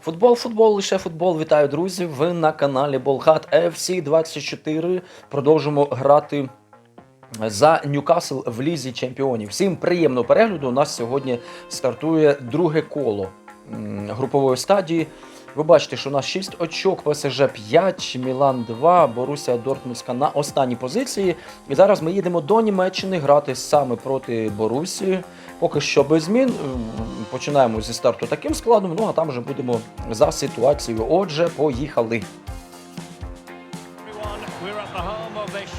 Футбол, футбол, лише футбол. Вітаю, друзі. Ви на каналі Болхат FC 24. Продовжимо грати за Ньюкасл в лізі чемпіонів. Всім приємного перегляду. У нас сьогодні стартує друге коло групової стадії. Ви бачите, що у нас 6 очок, ПСЖ 5, Мілан 2, Боруся Дортмундська на останній позиції. І зараз ми їдемо до Німеччини грати саме проти Борусі. Поки що без змін. Починаємо зі старту таким складом, ну а там вже будемо за ситуацією. Отже, поїхали.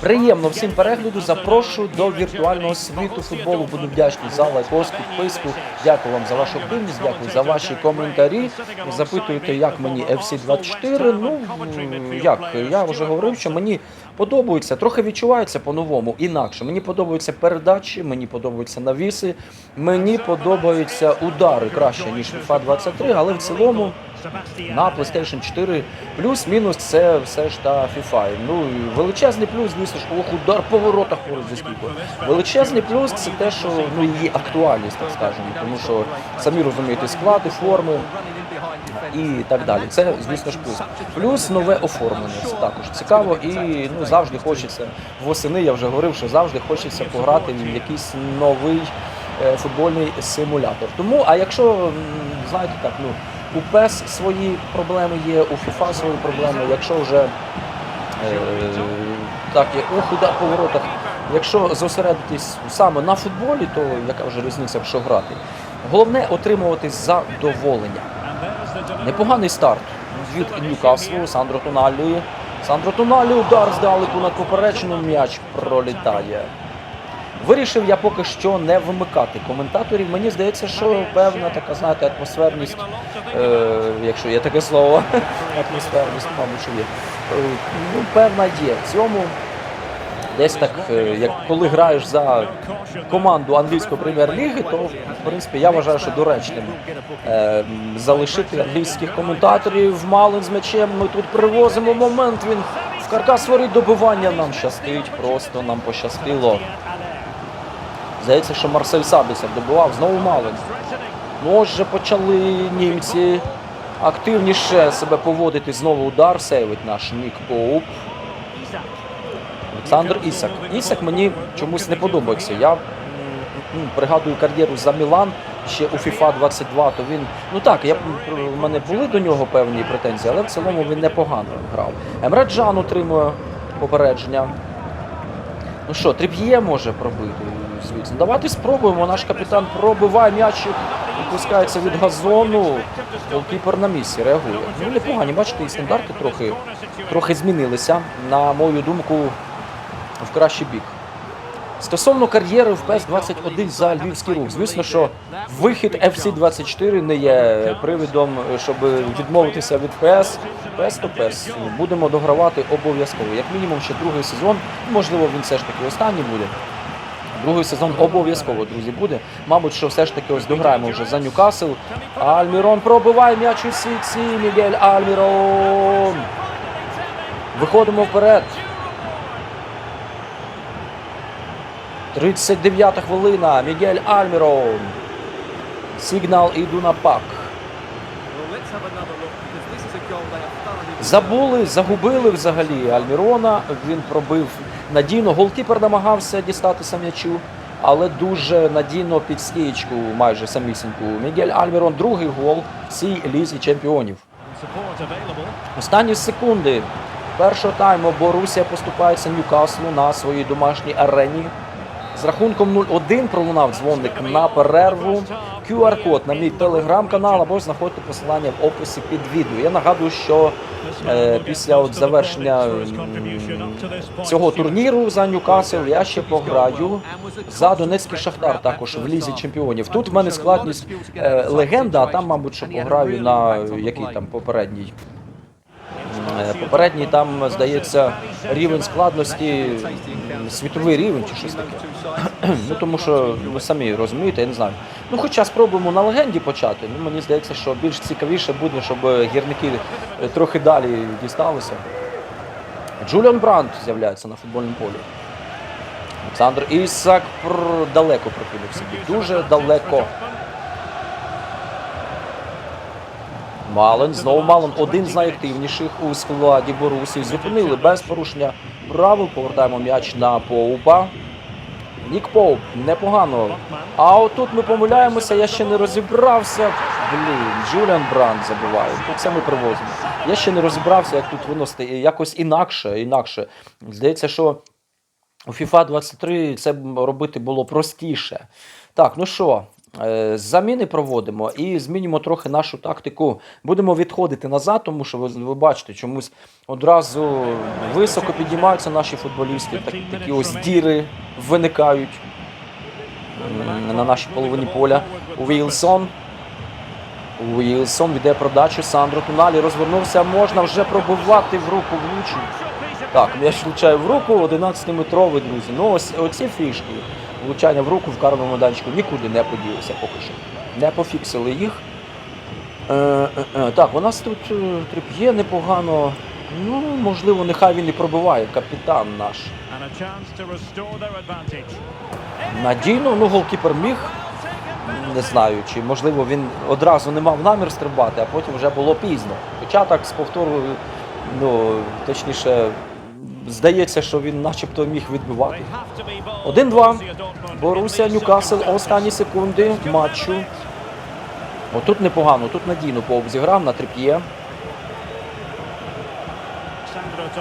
Приємно всім перегляду. Запрошую до віртуального світу футболу. Буду вдячний за лайкос, підписку. Дякую вам за вашу активність, дякую за ваші коментарі. Запитуєте, як мені FC24. Ну як я вже говорив, що мені подобається, трохи відчувається по-новому, інакше. Мені подобаються передачі, мені подобаються навіси, мені подобаються удари краще ніж FIFA 23, але в цілому. На PlayStation 4 плюс-мінус це все ж та FIFA. Ну величезний плюс, звісно ж, ох, удар по воротах зі стійкою. Величезний плюс це те, що ну її актуальність, так скажемо, тому що самі розумієте склади, форми і так далі. Це, звісно ж, плюс. Плюс нове оформлення. Це також цікаво і ну завжди хочеться восени. Я вже говорив, що завжди хочеться пограти в якийсь новий е, футбольний симулятор. Тому, а якщо знаєте так, ну. У PES свої проблеми є, у FIFA свої проблеми. Якщо вже е, так є ух, удар по воротах. Якщо зосередитись саме на футболі, то яка вже різниця, що грати? Головне отримувати задоволення. Непоганий старт від Ньюкаслу, Сандро Тоналі. Сандро Тоналі удар здалеку над поперечним м'яч пролітає. Вирішив я поки що не вимикати коментаторів. Мені здається, що певна така, знаєте, атмосферність, е, якщо є таке слово, атмосферність, мабуть, що є. Е, ну, певна є в цьому. Десь так, е, як коли граєш за команду англійської прем'єр-ліги, то в принципі я вважаю, що доречним е, залишити англійських коментаторів Малин з м'ячем. Ми тут привозимо момент. Він в каркас створить добивання. Нам щастить, просто нам пощастило. Здається, що Марсель Сабісов добивав, знову Малин. Ну ось же почали німці активніше себе поводити. Знову удар сейвить наш Нік Поуп. Олександр Ісак. Ісак мені чомусь не подобається. Я м, пригадую кар'єру за Мілан ще у FIFA 22, то він. Ну так, я, в мене були до нього певні претензії, але в цілому він непогано грав. Емре Джан отримує попередження. Ну що, Тріп'є може пробити звідси. Ну, Давайте спробуємо. Наш капітан пробиває м'ячик, відпускається від газону. Голкіпер на місці реагує. Ну, непогані, бачите, і стандарти трохи, трохи змінилися, на мою думку, в кращий бік. Стосовно кар'єри в ПЕС 21 за львівський рух, звісно, що вихід FC 24 не є привідом, щоб відмовитися від ПС. ПС то ПС. Будемо догравати обов'язково. Як мінімум, ще другий сезон. Можливо, він все ж таки останній буде. Другий сезон обов'язково, друзі, буде. Мабуть, що все ж таки ось дограємо вже за Ньюкасл. Альмірон пробиває м'яч у сітці. Мігель Альмірон. Виходимо вперед. 39 хвилина. Мігель Альмірон. Сигнал на пак. Забули, загубили взагалі Альмірона. Він пробив надійно. Голкіпер намагався дістатися м'ячу, але дуже надійно під стієчку, майже самісіньку. Мігель Альмірон, другий гол в цій лізі чемпіонів. Останні секунди першого тайму Борусія поступається Ньюкаслу на своїй домашній арені. З рахунком 0-1 пролунав дзвоник на перерву. QR-код на мій телеграм-канал або знаходьте посилання в описі під відео. Я нагадую, що е, після от завершення м, цього турніру за Ньюкасл я ще пограю за Донецький Шахтар, також в лізі чемпіонів. Тут в мене складність е, легенда, а там, мабуть, що пограю на який там попередній. Е, Попередній там, здається, рівень складності світовий рівень чи щось таке. Ну тому що ви самі розумієте, я не знаю. Ну, хоча спробуємо на легенді почати. Ну, мені здається, що більш цікавіше буде, щоб гірники е, трохи далі дісталися. Джуліан Брандт з'являється на футбольному полі. Олександр Ісак далеко прокинув собі. Дуже далеко. Мален, знову Мален, один з найактивніших у складі Борусі. Зупинили без порушення правил. Повертаємо м'яч на Поупа. Нік Поуп, непогано. А отут ми помиляємося, я ще не розібрався. Блін, Джуліан Бранд забуває. Тут це ми привозимо. Я ще не розібрався, як тут виносити якось інакше. інакше. Здається, що у FIFA 23 це робити було простіше. Так, ну що, заміни проводимо і змінюємо трохи нашу тактику. Будемо відходити назад, тому що ви, ви бачите, чомусь одразу високо підіймаються наші футболісти. Так, такі ось діри виникають на нашій половині поля. Уілсон. Уілсон веде продачу. Сандро Туналі розвернувся. Можна вже пробивати в руку влучить. Так, м'яч влучає в руку, 11-метровий, друзі. Ну, ось оці фішки. Влучання в руку в карному майданчику нікуди не поділися поки що. Не пофіксили їх. Е, е, е, так, у нас тут е, трип'є непогано. Ну, можливо, нехай він і пробиває капітан наш. Надійно, ну голкіпер міг. Не знаю, чи можливо він одразу не мав намір стрибати, а потім вже було пізно. Хоча так з повтору, ну точніше, здається, що він начебто міг відбивати. They have to be bold. 1-2. Боруся Ньюкасл останні секунди матчу. Отут непогано, тут надійно Поуп зіграв на трип'є.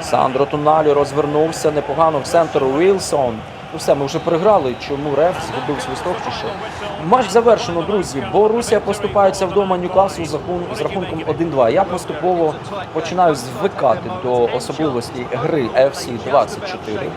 Сандро Туналі розвернувся непогано в центр Уілсон. Ну все, ми вже програли, Чому Реф згубив свисток чи що? Матч завершено, друзі. Борусія поступається вдома Ньюкаслу з рахун- з рахунком 1-2. Я поступово починаю звикати до особливостей гри FC 24.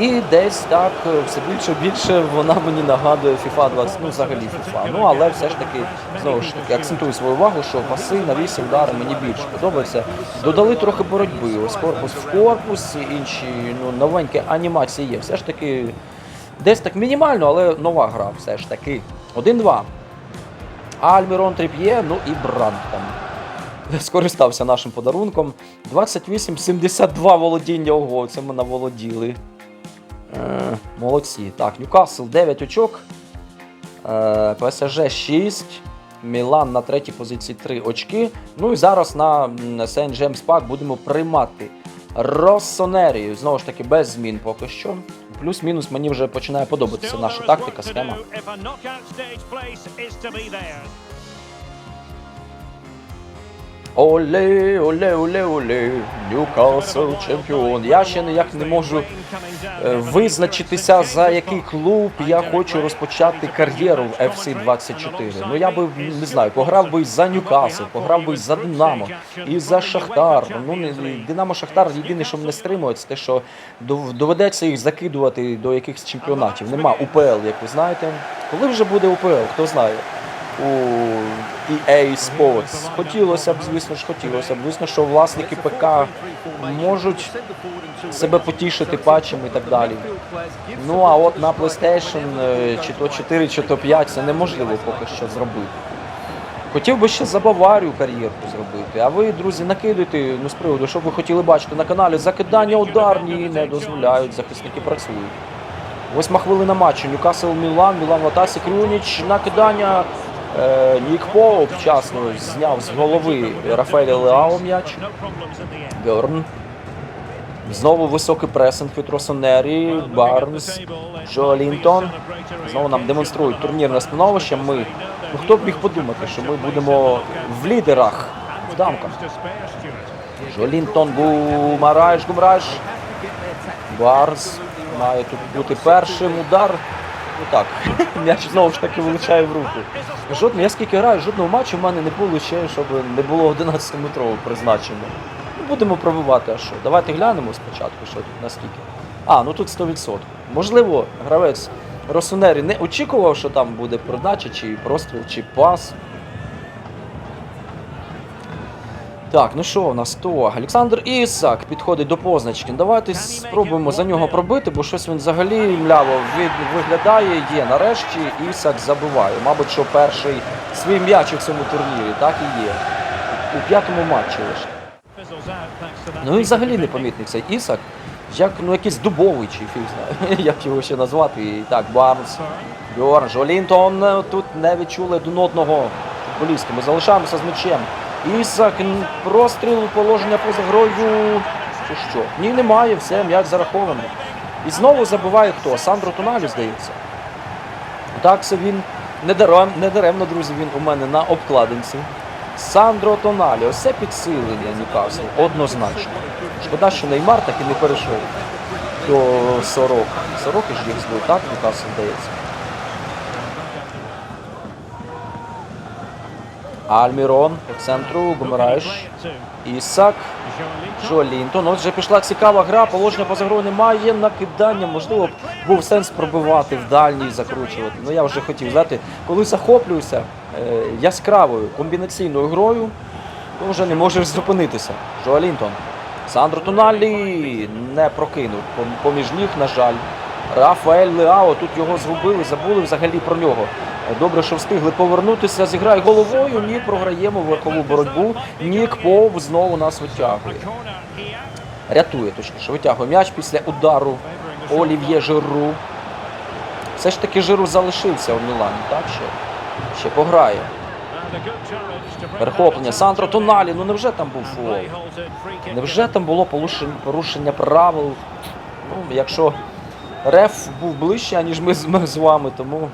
І десь так е, все більше більше вона мені нагадує FIFA 20, ну взагалі FIFA. Ну але все ж таки знову ж таки акцентую свою увагу, що паси на вісі удари мені більше подобаються. Додали трохи боротьби. Ось корпус в корпус, інші ну, новенькі анімації є. Все ж таки десь так мінімально, але нова гра все ж таки. 1-2. Альмірон Тріп'є, ну і Бранд там скористався нашим подарунком. 28-72 володіння. Ого, це ми наволоділи. Е, молодці. Так, Ньюкасл 9 очок. Е, ПСЖ 6. Мілан на третій позиції 3 очки. Ну і зараз на Сент Джеймс Пак будемо приймати Россонерію. Знову ж таки, без змін поки що. Плюс-мінус мені вже починає подобатися наша тактика, схема. Оле, оле, оле, оле, Ньюкасл чемпіон. Я ще ніяк не можу е, визначитися, за який клуб я хочу розпочати кар'єру в FC 24. Ну я би не знаю, пограв би за Ньюкасл, пограв би за Динамо і за Шахтар. Ну Динамо Шахтар єдине, що мене стримує, це те, що доведеться їх закидувати до якихось чемпіонатів. Нема УПЛ, як ви знаєте. Коли вже буде УПЛ, хто знає. У EA Sports. Хотілося б, звісно ж, хотілося б. Звісно, що власники ПК можуть себе потішити патчем і так далі. Ну а от на PlayStation е, чи то 4, чи то 5 це неможливо поки що зробити. Хотів би ще за Баварію кар'єрку зробити. А ви, друзі, накидуйте ну, з приводу, що ви хотіли бачити на каналі. Закидання ударні не дозволяють, захисники працюють. Восьма хвилина матчу. Ньюкасл Мілан, Мілан в атаці, Крюніч, накидання. Е, Нік Поуп вчасно зняв з голови Рафаеля Леао м'яч. Бьорн. Знову високий пресинг від Росонері, Барнс, Джо Лінтон. Знову нам демонструють турнірне становище. Ми, ну хто б міг подумати, що ми будемо в лідерах в дамках. Джо Лінтон, Гумараш, Гумараш. Барнс має тут бути першим удар. Ну так, м'яч знову ж таки вилучає в руку. Жодно, я скільки граю, жодного матчу в мене не було ще, щоб не було 11-метрового призначення. Ну, будемо пробивати, а що? Давайте глянемо спочатку, що тут наскільки. А, ну тут 100%. Можливо, гравець Росонері не очікував, що там буде передача, чи простріл, чи пас. Так, ну що у нас то? Олександр Ісак підходить до позначки. Давайте спробуємо за нього пробити, бо щось він взагалі мляво виглядає. Є нарешті Ісак забиває. Мабуть, що перший свій м'яч у цьому турнірі, так і є. У п'ятому матчі лише. Ну він взагалі непомітний цей Ісак. Як ну якийсь дубовий чи фіг знає, як його ще назвати. І так, Барнс, Бьорн, Жолінтон тут не відчули один одного. футболістки. Ми залишаємося з м'ячем. Ісак, простріл, положення поза грою. Чи що? Ні, немає, все, м'яч зарахований. І знову забиває хто? Сандро Тоналі, здається. Так, це він не дарем, не даремно, друзі, він у мене на обкладинці. Сандро Тоналі, ось це підсилення Ньюкасл, однозначно. Шкода, що Неймар так і не перейшов до Сорок. Сороки ж їх збив, так, Ньюкасл здається. Альмірон по центру, Гумерайш, Ісак, Джо Лінтон. От вже пішла цікава гра, положення поза грою немає, накидання, можливо, був сенс пробивати в дальній закручувати. Ну я вже хотів знаєте, коли захоплююся е, яскравою комбінаційною грою, то вже не можеш зупинитися. Джо Лінтон. Сандро Тоналі не прокинув. Поміж ніг, на жаль. Рафаель Леао, тут його згубили, забули взагалі про нього. Добре, що встигли повернутися. Зіграє головою. Нік програємо верхову боротьбу. Нік Пов знову нас витягує. Рятує, точніше, витягує м'яч після удару Олів'є Жиру. Все ж таки Жиру залишився у Мілані, так? Ще, ще пограє. Перехоплення. Сандро Тоналі. Ну невже там був фол? Невже там було порушення, правил? Ну, якщо реф був ближче, ніж ми з вами, тому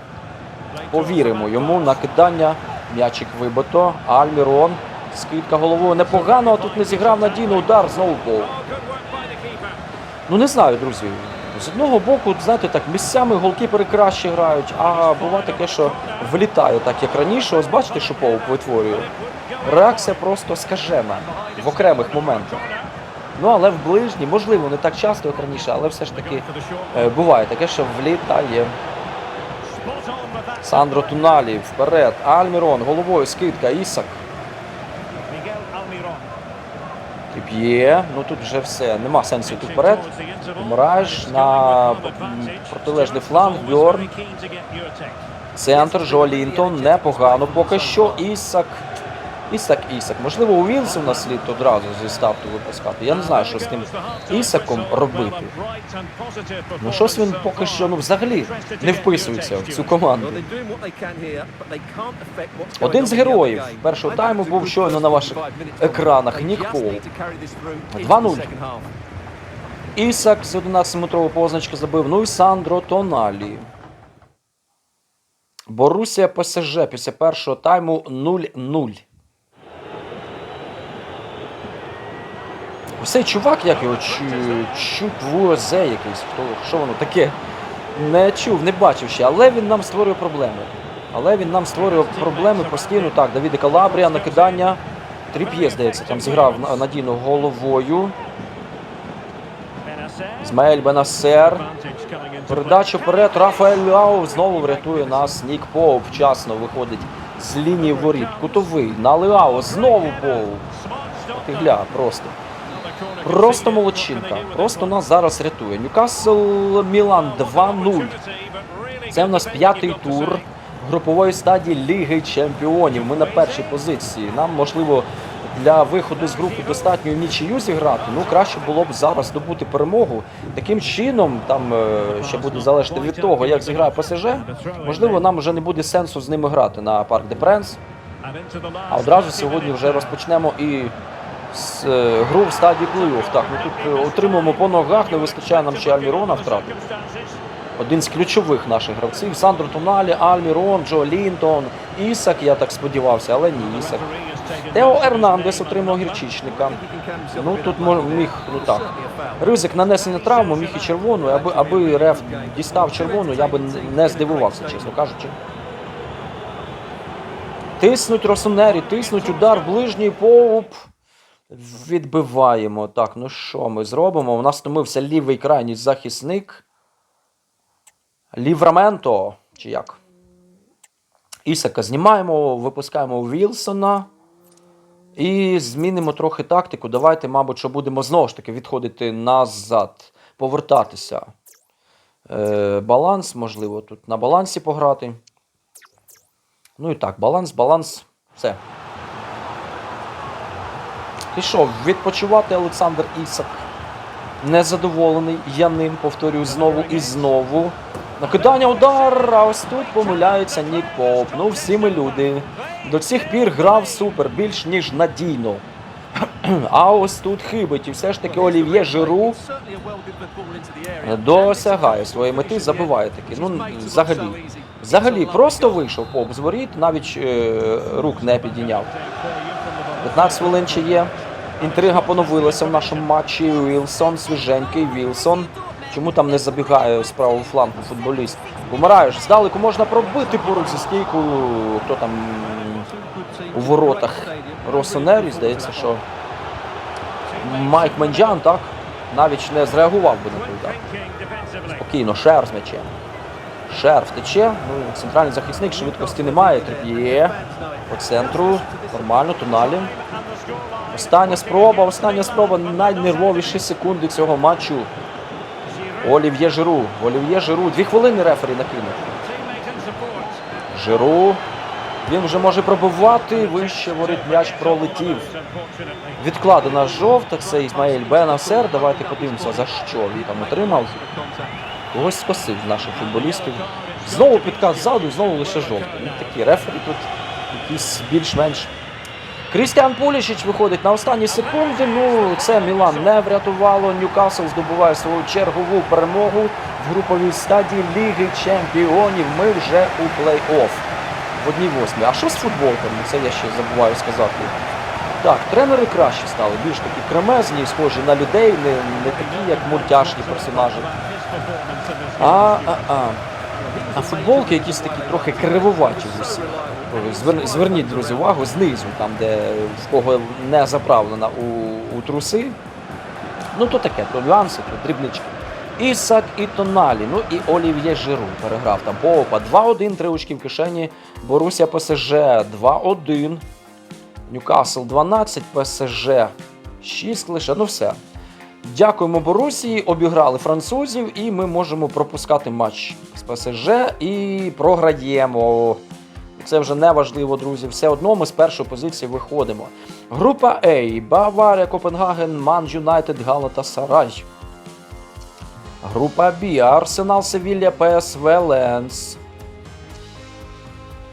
повіримо йому на кидання. М'ячик вибито. Альмірон. Скидка головою непогано, а тут не зіграв надійно удар, знову пол. Ну не знаю, друзі. З одного боку, знаєте, так місцями голкіпери краще грають, а буває таке, що влітає так, як раніше. Ось бачите, що Поуп витворює. Реакція просто скажена в окремих моментах. Ну але в ближній, можливо, не так часто, як раніше, але все ж таки е, буває таке, що влітає. Сандро Туналі вперед. Альмірон, головою скидка, Ісак. Є, Ну тут вже все. Нема сенсу йти вперед. Мураж на протилежний фланг. Бьорн. Центр Жо Лінтон. Непогано. Поки що Ісак. Ісак. Можливо, у Вілсона слід одразу зі старту випускати. Я не знаю, що з тим Ісаком робити. Ну щось він поки що ну, взагалі не вписується в цю команду. Один з героїв першого тайму був щойно на ваших екранах. Нік Пол. 2-0. Ісак з 11-метрової позначки забив. Ну і Сандро Тоналі. Борусія ПСЖ після першого тайму 0-0. Цей чувак, як його Чу- Чупвуозе якийсь, хто, що воно таке? Не чув, не бачив ще, але він нам створює проблеми. Але він нам створює проблеми постійно. Так, Давіде Калабрія, накидання. Тріп'є, здається, там зіграв на- надійно головою. Ізмаель Бенасер. Передача вперед. Рафаель Ляу знову врятує нас. Нік Поуп вчасно виходить з лінії воріт. Кутовий. На Леао. Знову Поуп. Ти просто. Просто молодчинка. Просто нас зараз рятує. Ньюкасл Мілан 2-0. Це в нас п'ятий тур групової стадії Ліги Чемпіонів. Ми на першій позиції. Нам можливо для виходу з групи достатньо нічию зіграти. Ну краще було б зараз здобути перемогу. Таким чином, там е, ще буде залежати від того, як зіграє ПСЖ. Можливо, нам вже не буде сенсу з ними грати на Парк де Пренс. А одразу сьогодні вже розпочнемо і гру в стадії плей-офф. Так, ну тут е, отримуємо по ногах, не вистачає нам ще Альмірона втрати. Один з ключових наших гравців. Сандро Тоналі, Альмірон, Джо Лінтон, Ісак, я так сподівався, але ні, Ісак. Тео Ернандес отримав гірчичника. Ну тут міг, ну так. Ризик нанесення травми міг і червону, аби, аби Реф дістав червону, я би не здивувався, чесно кажучи. Тиснуть Росонері, тиснуть удар ближній поуп. Відбиваємо. Так, ну що ми зробимо? У нас стомився лівий крайній захисник. Лівраменто. Чи як? Ісака знімаємо, випускаємо Вілсона. І змінимо трохи тактику. Давайте, мабуть, що будемо знову ж таки відходити назад, повертатися. Е, баланс, можливо, тут на балансі пограти. Ну і так, баланс, баланс. Все. Пішов відпочивати Олександр Ісак. Незадоволений я ним, повторюю знову і знову. Накидання удар, а ось тут помиляється Нік Поп. Ну, всі ми люди. до цих пір грав супер, більш ніж надійно. А ось тут хибить, і все ж таки Олів'є Жиру досягає своєї мети, забиває таки. Ну, взагалі, взагалі просто вийшов повз воріт, навіть е, рук не підійняв. 15 хвилин ще є. Інтрига поновилася в нашому матчі. Вілсон, свіженький Вілсон. Чому там не забігає з правого флангу футболіст? Помираєш, здалеку можна пробити поруч зі стійкою. Хто там у воротах? Росонері, здається, що Майк Менджан, так? Навіть не зреагував би на той. Спокійно, шер з м'ячем. Шер втече. Ну, центральний захисник, швидкості немає. Трип'є по центру. Нормально, туналі. Остання спроба, остання спроба. Найнервовіші секунди цього матчу. Олів'є Жиру. Олів'є Жиру. Дві хвилини рефері накинув. Жиру. Він вже може пробивати. Вище воріт м'яч пролетів. Відкладена жовта. Це Ісмаїль Бенасер. Давайте подивимося, за що він там отримав. Когось скосив з наших футболістів. Знову підказ ззаду, знову лише жовтий. Такі рефері тут якісь більш-менш. Крістіан Пулішич виходить на останні секунди. Ну, це Мілан не врятувало. Ньюкасл здобуває свою чергову перемогу в груповій стадії Ліги Чемпіонів. Ми вже у плей-офф в одній восьмій. А що з футболками? Це я ще забуваю сказати. Так, тренери кращі стали, більш такі кремезні, схожі на людей, не, не такі, як мультяшні персонажі. А, а, а. А футболки якісь такі трохи кривуваті в усіх. Звер- Зверніть, друзі, увагу знизу, там, де в кого не заправлена у, у труси. Ну, то таке, то нюанси, то дрібнички. Ісак і Тоналі, ну і Олів'є Жиру переграв там Поупа. 2-1, три очки в кишені. Боруся ПСЖ 2-1. Ньюкасл 12, ПСЖ 6 лише. Ну все. Дякуємо Борусії, обіграли французів, і ми можемо пропускати матч з ПСЖ і програємо. Це вже не важливо, друзі. Все одно ми з першої позиції виходимо. Група А. Баварія, Копенгаген, Ман Юнайтед, Галата Сарай. Група Б. Арсенал, Севілля, ПСВ, Ленс.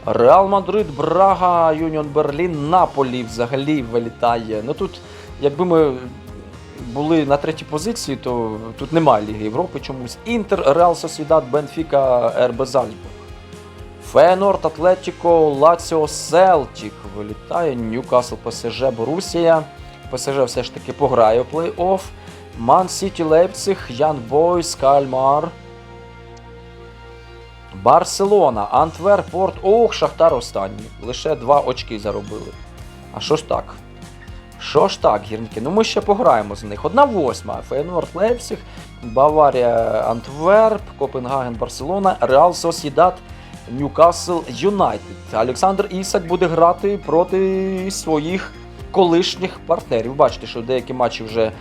Реал Мадрид, Брага, Юніон Берлін, Наполі взагалі вилітає. Ну тут, якби ми були на третій позиції, то тут немає Ліги Європи чомусь. Інтер, Реал Сосідат, Бенфіка, РБ Зальцбург. Фейнорд, Атлетіко, Лаціо, Селтік вилітає. Ньюкасл, ПСЖ, Борусія. ПСЖ все ж таки пограє у плей-офф. Ман Сіті, Лейпциг, Ян Бойс, Кальмар. Барселона, Антверп, Порт. Ох, Шахтар останній. Лише два очки заробили. А що ж так? Що ж так, гірники? Ну ми ще пограємо з них. Одна восьма. Фейнорд Лейпциг, Баварія Антверп, Копенгаген, Барселона, Реал Сосідат, Ньюкасл Юнайтед. Олександр Ісак буде грати проти своїх колишніх партнерів. Бачите, що деякі матчі вже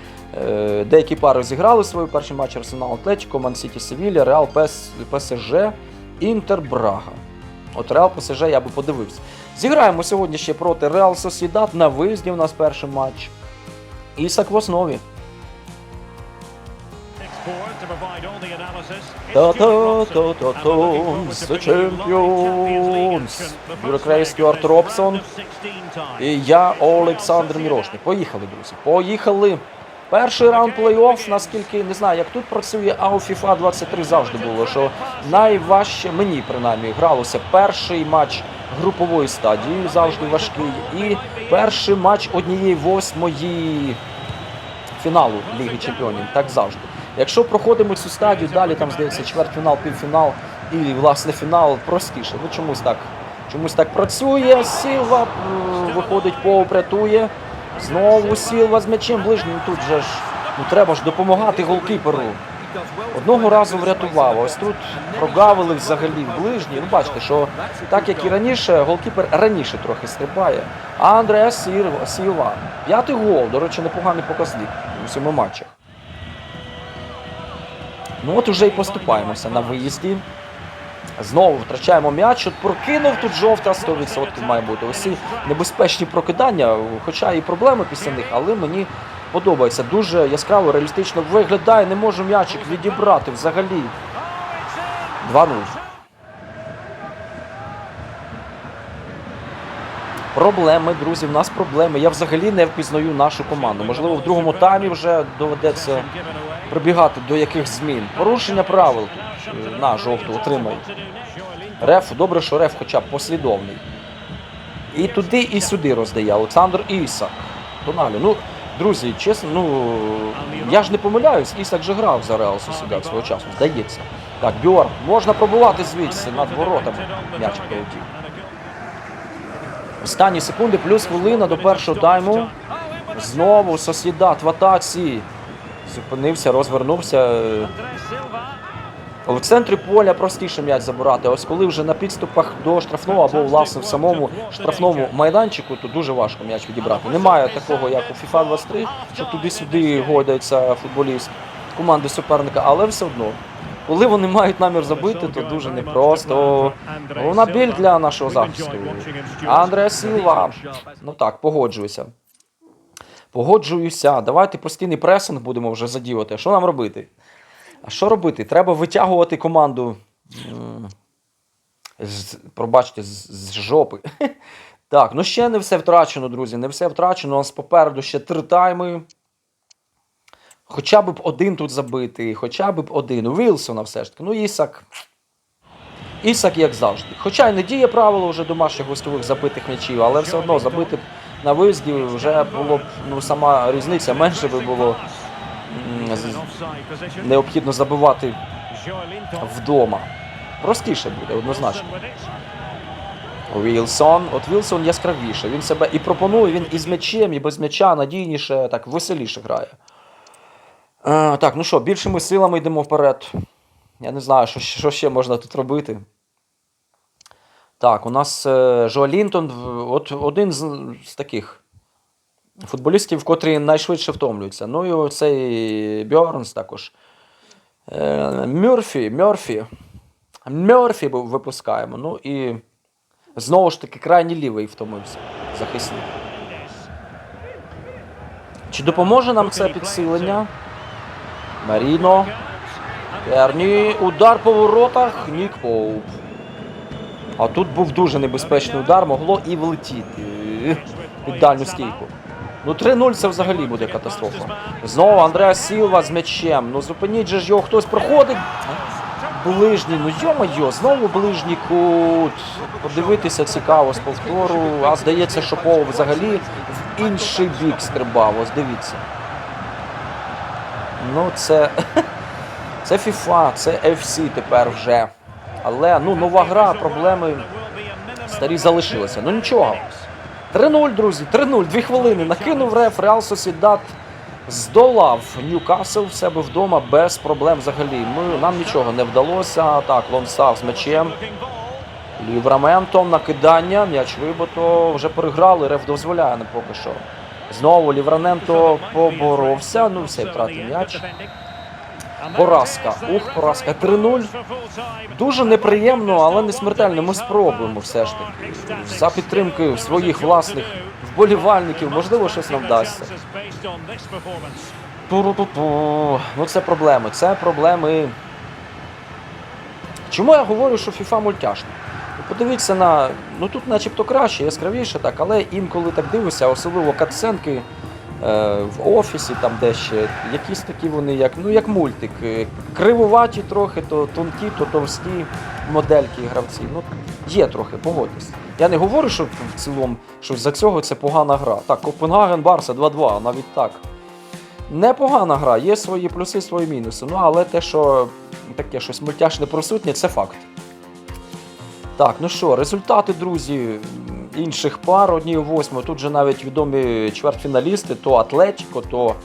е, деякі пари зіграли свої перші матчі Арсенал Атлетіко, Ман-Сіті Севілля, Реал ПС, ПСЖ, Інтер Брага. От Реал ПСЖ я би подивився. Зіграємо сьогодні ще проти Реал Сосідат на виїзді у нас перший матч. Ісак в основі. Та-та-та-та-та, The Champions. Юрій Стюарт Робсон. І я, Олександр Мірошник. Поїхали, друзі. Поїхали. Перший раунд плей-офф, наскільки не знаю, як тут працює, а у FIFA 23 завжди було, що найважче мені принаймні гралося перший матч групової стадії, завжди важкий, і перший матч однієї восьмої фіналу Ліги Чемпіонів. Так завжди. Якщо проходимо цю стадію, далі там здається чвертьфінал, півфінал і власне фінал простіше. Ну чомусь так. Чомусь так працює. Сілва виходить, поопрятує. Знову Сілва з м'ячем ближнім. Тут же ж ну, треба ж допомагати голкіперу. Одного разу врятував. Ось тут прогавили взагалі в ближній. Ну, бачите, що так як і раніше, голкіпер раніше трохи стрибає. А Андреа Сілва. П'ятий гол, до речі, непоганий показник у семи матчах. Ну от уже і поступаємося на виїзді. Знову втрачаємо м'яч. От прокинув тут жовта 100% має бути. Усі небезпечні прокидання, хоча і проблеми після них, але мені подобається. Дуже яскраво, реалістично виглядає. Не можу м'ячик відібрати взагалі. 2-0. Проблеми, друзі, в нас проблеми. Я взагалі не впізнаю нашу команду. Можливо, в другому таймі вже доведеться прибігати до яких змін. Порушення правил е, на жовту отримає. Реф, добре, що реф хоча б послідовний. І туди, і сюди роздає Олександр Ісак. Тоналі. Ну, друзі, чесно, ну я ж не помиляюсь, Ісак же грав за Реал Сосідат свого часу, здається. Так, Бьорн, можна пробувати звідси над воротами. М'яч полетів. Останні секунди, плюс хвилина до першого тайму. Знову Сосідат в атаці. Зупинився, розвернувся. В центрі поля простіше м'яч забирати. Ось коли вже на підступах до штрафного або власне в самому штрафному майданчику, то дуже важко м'яч відібрати. Немає такого, як у FIFA 23, що туди-сюди гойдається футболіст команди суперника, але все одно. Коли вони мають намір забити, то дуже непросто. Головна біль для нашого захисту. Андре Сілва. Ну так, погоджуюся. Погоджуюся. Давайте постійний пресинг будемо вже задіяти. А Що нам робити? А що робити? Треба витягувати команду. З, пробачте, з, з жопи. Так, ну ще не все втрачено, друзі. Не все втрачено. У нас попереду ще три тайми. Хоча б один тут забитий, хоча б один. Вілсона все ж таки. Ну, Ісак. Ісак, як завжди. Хоча й не діє правило вже домашніх гостьових забитих м'ячів, але все одно забити на виїзді вже було б ну, сама різниця, менше би було необхідно забивати вдома. Простіше буде, однозначно. Вілсон. От Вілсон яскравіше. Він себе і пропонує, він і з м'ячем, і без м'яча надійніше, так веселіше грає. Е, так, ну що, більшими силами йдемо вперед. Я не знаю, що, що ще можна тут робити. Так, у нас е, Жоа Лінтон, от один з, з таких футболістів, котрі найшвидше втомлюються. Ну і оцей Бьорнс також. Е, Мюрфі, Мюрфі. Мюрфі випускаємо. Ну і знову ж таки крайній лівий втомився. Захисник. Чи допоможе нам це підсилення? Маріно. Ерні. Удар по воротах. Нік Поуп. А тут був дуже небезпечний удар, могло і влетіти під дальню стійку. Ну 3-0 це взагалі буде катастрофа. Знову Андреа Сілва з м'ячем. Ну зупиніть же ж його, хтось проходить. Ближній, ну йо-моє, знову ближній кут. Подивитися цікаво з повтору. А здається, що Пол взагалі в інший бік стрибав. Ось дивіться. Ну, це. Це FIFA, це FC тепер вже. Але ну, нова гра, проблеми старі залишилися. Ну нічого. 3-0, друзі, 3-0, дві хвилини. Накинув реф, Реал Сосідат здолав Ньюкасл в себе вдома без проблем взагалі. Ми, нам нічого не вдалося. Так, Лонстав з м'ячем. Лівраментом накидання, м'яч вибито, вже переграли, реф дозволяє не поки що. Знову Лівраненто поборовся, ну все, втратив м'яч. Поразка. Ух, поразка. 3-0. Дуже неприємно, але не смертельно. Ми спробуємо все ж таки. За підтримки своїх власних вболівальників, можливо, щось нам вдасться. Ту-ру-ту-ту. Ну це проблеми. Це проблеми. Чому я говорю, що FIFA мультяшна? Ну, Подивіться на. Ну тут начебто краще, яскравіше так, але інколи так дивишся, особливо катсценки е, в офісі, там де ще якісь такі вони, як, ну, як мультик. Е, Кривуваті трохи, то тонкі, то товсті модельки гравці. Ну, є трохи, погодьтесь. Я не говорю, що в цілому, що за цього це погана гра. Так, Копенгаген Барса 2-2, навіть так. Непогана гра, є свої плюси, свої мінуси. Ну, але те, що таке щось мультяшне присутнє, це факт. Так, ну що, результати, друзі, інших пар одні у восьму. Тут же навіть відомі чвертьфіналісти, то Атлетіко, то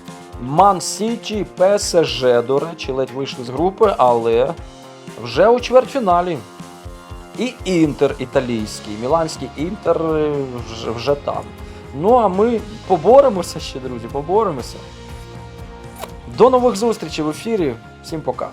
Ман Сіті, ПСЖ, до речі, ледь вийшли з групи, але вже у чвертьфіналі. І Інтер італійський, міланський Інтер е, вже, вже там. Ну а ми поборемося ще, друзі, поборемося. До нових зустрічей в ефірі. Всім пока.